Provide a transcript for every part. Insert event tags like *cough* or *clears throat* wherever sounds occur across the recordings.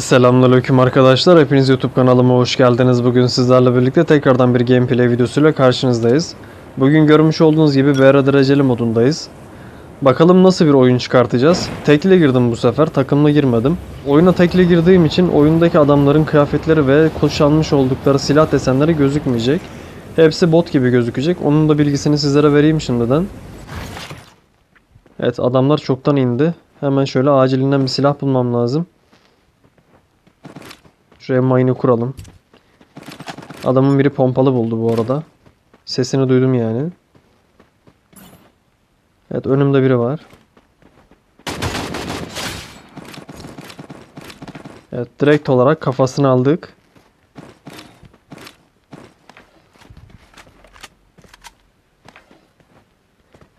Selamünaleyküm arkadaşlar. Hepiniz YouTube kanalıma hoş geldiniz. Bugün sizlerle birlikte tekrardan bir gameplay videosuyla karşınızdayız. Bugün görmüş olduğunuz gibi BR dereceli modundayız. Bakalım nasıl bir oyun çıkartacağız. Tekli girdim bu sefer, takımla girmedim. Oyuna tekli girdiğim için oyundaki adamların kıyafetleri ve kuşanmış oldukları silah desenleri gözükmeyecek. Hepsi bot gibi gözükecek. Onun da bilgisini sizlere vereyim şimdiden. Evet adamlar çoktan indi. Hemen şöyle acilinden bir silah bulmam lazım. Şuraya mine'ı kuralım. Adamın biri pompalı buldu bu arada. Sesini duydum yani. Evet önümde biri var. Evet direkt olarak kafasını aldık.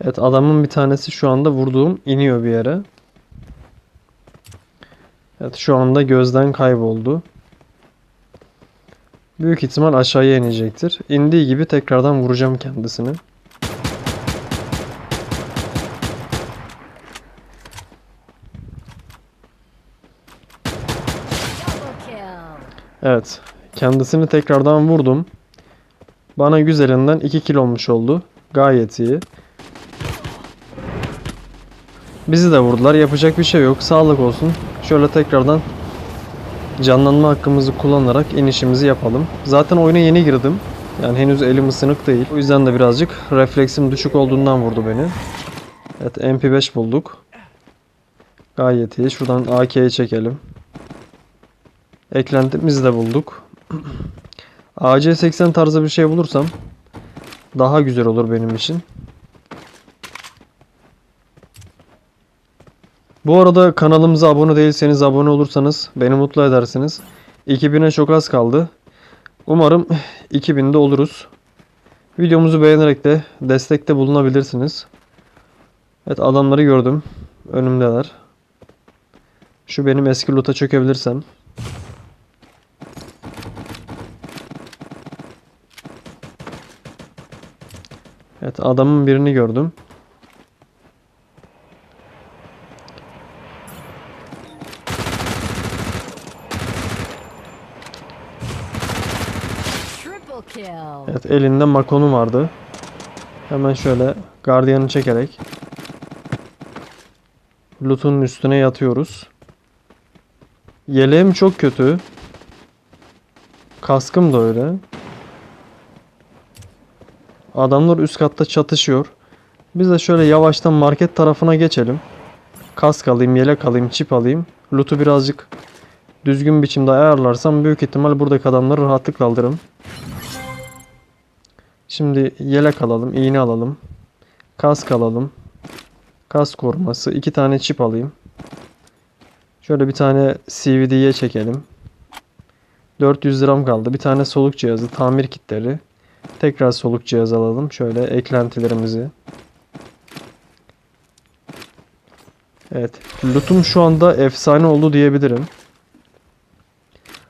Evet adamın bir tanesi şu anda vurduğum iniyor bir yere. Evet şu anda gözden kayboldu. Büyük ihtimal aşağıya inecektir. İndiği gibi tekrardan vuracağım kendisini. Evet. Kendisini tekrardan vurdum. Bana güzelinden 2 kill olmuş oldu. Gayet iyi. Bizi de vurdular. Yapacak bir şey yok. Sağlık olsun. Şöyle tekrardan canlanma hakkımızı kullanarak inişimizi yapalım. Zaten oyuna yeni girdim. Yani henüz elim ısınık değil. O yüzden de birazcık refleksim düşük olduğundan vurdu beni. Evet MP5 bulduk. Gayet iyi. Şuradan AK'yi çekelim. Eklentimizi de bulduk. *clears throat* AC80 tarzı bir şey bulursam daha güzel olur benim için. Bu arada kanalımıza abone değilseniz abone olursanız beni mutlu edersiniz. 2000'e çok az kaldı. Umarım 2000'de oluruz. Videomuzu beğenerek de destekte bulunabilirsiniz. Evet adamları gördüm. Önümdeler. Şu benim eski loot'a çökebilirsem. Evet adamın birini gördüm. Triple kill. Evet elinde makonu vardı. Hemen şöyle gardiyanı çekerek loot'un üstüne yatıyoruz. Yeleğim çok kötü. Kaskım da öyle. Adamlar üst katta çatışıyor. Biz de şöyle yavaştan market tarafına geçelim. Kask alayım, yelek alayım, çip alayım. Loot'u birazcık düzgün biçimde ayarlarsam büyük ihtimal buradaki adamları rahatlıkla alırım. Şimdi yelek alalım, iğne alalım. Kask alalım. Kask koruması. iki tane çip alayım. Şöyle bir tane CVD'ye çekelim. 400 liram kaldı. Bir tane soluk cihazı, tamir kitleri. Tekrar soluk cihaz alalım. Şöyle eklentilerimizi. Evet. Lootum şu anda efsane oldu diyebilirim.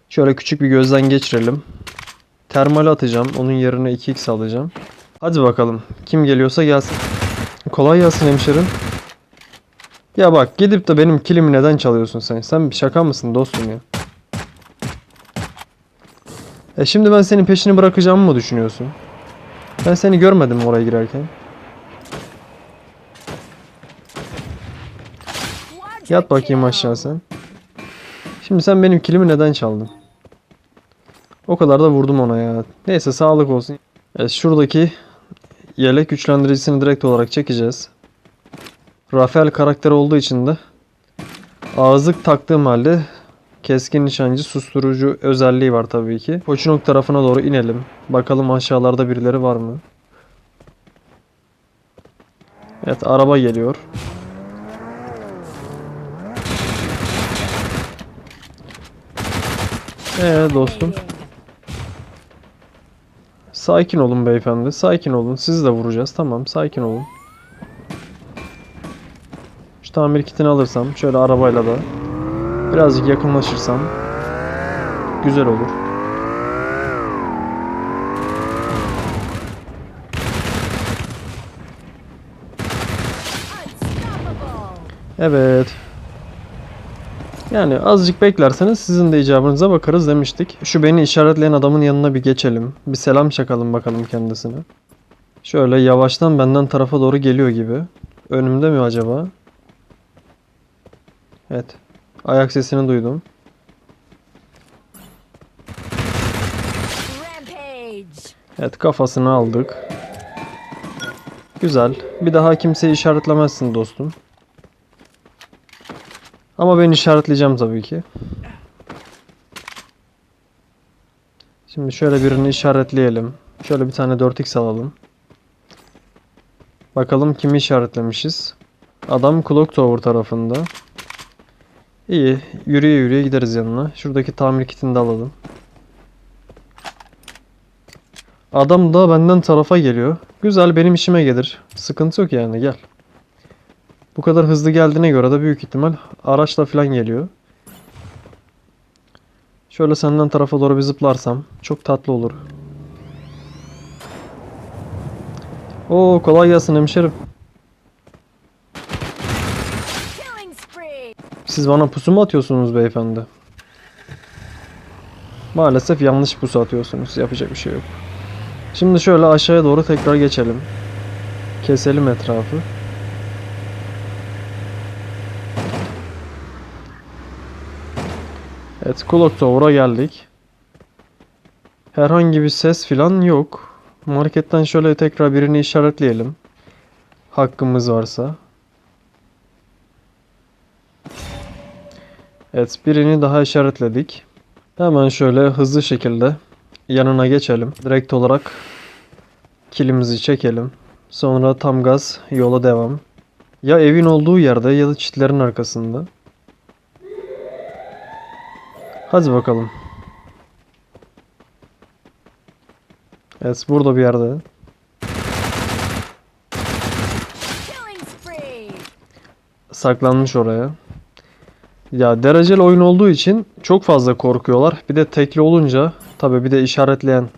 Şöyle küçük bir gözden geçirelim. Termal atacağım. Onun yerine 2x alacağım. Hadi bakalım. Kim geliyorsa gelsin. Kolay gelsin hemşerim. Ya bak gidip de benim kilimi neden çalıyorsun sen? Sen bir şaka mısın dostum ya? E şimdi ben senin peşini bırakacağımı mı düşünüyorsun? Ben seni görmedim oraya girerken. Yat bakayım aşağı sen. Şimdi sen benim kilimi neden çaldın? O kadar da vurdum ona ya. Neyse sağlık olsun. Evet şuradaki yelek güçlendiricisini direkt olarak çekeceğiz. Rafael karakter olduğu için de ağızlık taktığım halde keskin nişancı susturucu özelliği var tabii ki. Koçunok tarafına doğru inelim. Bakalım aşağılarda birileri var mı? Evet araba geliyor. Ee dostum. Sakin olun beyefendi. Sakin olun. Sizi de vuracağız. Tamam sakin olun. Şu tamir kitini alırsam şöyle arabayla da birazcık yakınlaşırsam güzel olur. Evet. Yani azıcık beklerseniz sizin de icabınıza bakarız demiştik. Şu beni işaretleyen adamın yanına bir geçelim. Bir selam çakalım bakalım kendisine. Şöyle yavaştan benden tarafa doğru geliyor gibi. Önümde mi acaba? Evet. Ayak sesini duydum. Evet kafasını aldık. Güzel. Bir daha kimseyi işaretlemezsin dostum. Ama ben işaretleyeceğim tabii ki. Şimdi şöyle birini işaretleyelim. Şöyle bir tane 4x alalım. Bakalım kimi işaretlemişiz. Adam Clock Tower tarafında. İyi. Yürüye yürüye gideriz yanına. Şuradaki tamir kitini de alalım. Adam da benden tarafa geliyor. Güzel benim işime gelir. Sıkıntı yok yani gel. Bu kadar hızlı geldiğine göre de büyük ihtimal araçla falan geliyor. Şöyle senden tarafa doğru bir zıplarsam çok tatlı olur. Oo kolay gelsin hemşerim. Siz bana pusu mu atıyorsunuz beyefendi? Maalesef yanlış pusu atıyorsunuz. Yapacak bir şey yok. Şimdi şöyle aşağıya doğru tekrar geçelim. Keselim etrafı. Evet, Clock Tower'a geldik. Herhangi bir ses filan yok. Marketten şöyle tekrar birini işaretleyelim. Hakkımız varsa. Evet, birini daha işaretledik. Hemen şöyle hızlı şekilde yanına geçelim. Direkt olarak kilimizi çekelim. Sonra tam gaz yola devam. Ya evin olduğu yerde ya da çitlerin arkasında. Hadi bakalım. Evet burada bir yerde. Saklanmış oraya. Ya dereceli oyun olduğu için çok fazla korkuyorlar. Bir de tekli olunca tabi bir de işaretleyen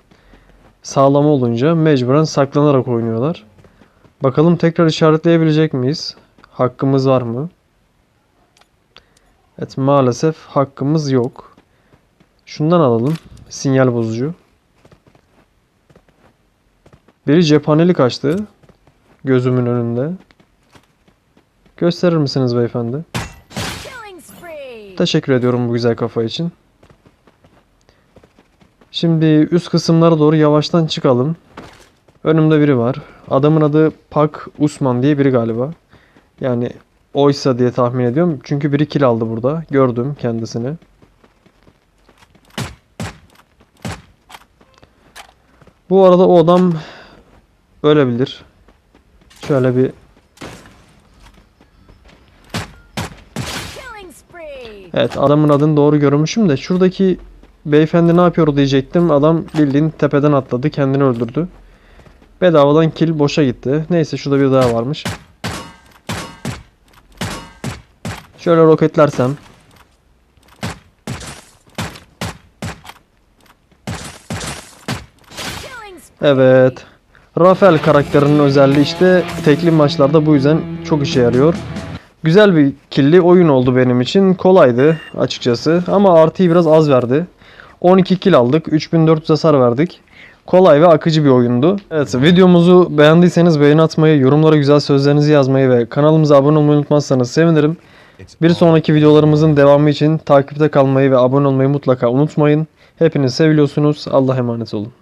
sağlam olunca mecburen saklanarak oynuyorlar. Bakalım tekrar işaretleyebilecek miyiz? Hakkımız var mı? Evet maalesef hakkımız yok. Şundan alalım. Sinyal bozucu. Biri cephanelik açtı. Gözümün önünde. Gösterir misiniz beyefendi? Teşekkür ediyorum bu güzel kafa için. Şimdi üst kısımlara doğru yavaştan çıkalım. Önümde biri var. Adamın adı Pak Usman diye biri galiba. Yani oysa diye tahmin ediyorum. Çünkü biri kill aldı burada. Gördüm kendisini. Bu arada o adam ölebilir. Şöyle bir. Evet adamın adını doğru görmüşüm de şuradaki beyefendi ne yapıyor diyecektim. Adam bildiğin tepeden atladı kendini öldürdü. Bedavadan kill boşa gitti. Neyse şurada bir daha varmış. Şöyle roketlersem. Evet. Rafael karakterinin özelliği işte tekli maçlarda bu yüzden çok işe yarıyor. Güzel bir killi oyun oldu benim için. Kolaydı açıkçası ama artıyı biraz az verdi. 12 kill aldık. 3400 hasar verdik. Kolay ve akıcı bir oyundu. Evet videomuzu beğendiyseniz beğeni atmayı, yorumlara güzel sözlerinizi yazmayı ve kanalımıza abone olmayı unutmazsanız sevinirim. Bir sonraki videolarımızın devamı için takipte kalmayı ve abone olmayı mutlaka unutmayın. Hepiniz seviliyorsunuz. Allah'a emanet olun.